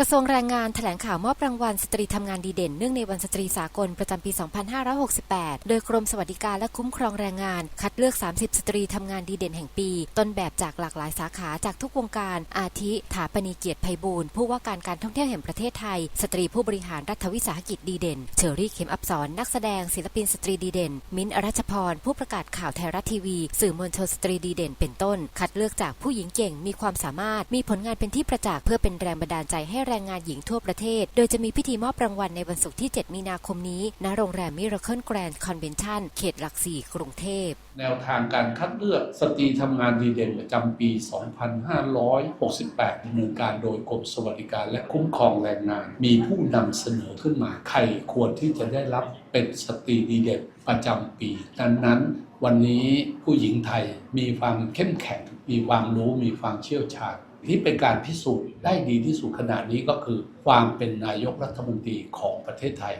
ระทรวงแรงงานแถลงข่าวมอบรางวัลสตรีทำงานดีเด่น เนื่องในวันสตรีสากลประจำปี 2568 โดยกรมสวัสดิการและคุ้มครองแรงงาน คัดเลือก 30 สตรีทำงานดีเด่นแห่งปี ต้นแบบจากหลากหลายสาขาจากทุกวงการ อาทิถาปณีเกียรติไพบูลย์ผู้ว่าการการท่องเที่ยวแห่งประเทศไทย สตรีผู้บริหารรัฐวิสาหกิจดีเด่น เชอรี่เข็มอับสอนนักแสดงศิลปินสตรีดีเด่น มิ้นท์อรัชพร ผู้ประกาศข่าวไทยรัฐทีวี สื่อมวลชนสตรีดีเด่น เป็นต้น คัดเลือกจากผู้หญิงเก่งมีความสามารถมีผลงานเป็นที่ประจักษ์เพื่อเป็นแรงบันดาลใจให้แรงงานหญิงทั่วประเทศ โดยจะมีพิธีมอบรางวัลในวันศุกร์ที่ 7 มีนาคมนี้ ณ โรงแรมมิราเคิลแกรนด์คอนเวนชั่นเขตหลักสี่กรุงเทพ แนวทางการคัดเลือกสตรีทำงานดีเด่นประจำปี 2568ดำเนินการโดยกรมสวัสดิการและคุ้มครองแรงงาน มีผู้นำเสนอขึ้นมาใครควรที่จะได้รับเป็นสตรีดีเด่นประจำปีดังนั้นวันนี้ผู้หญิงไทยมีความเข้มแข็ง มีความรู้ มีความเชี่ยวชาญ ที่เป็นการพิสูจน์ได้ดีที่สุดขณะนี้ก็คือ ความเป็นนายกรัฐมนตรีของประเทศไทย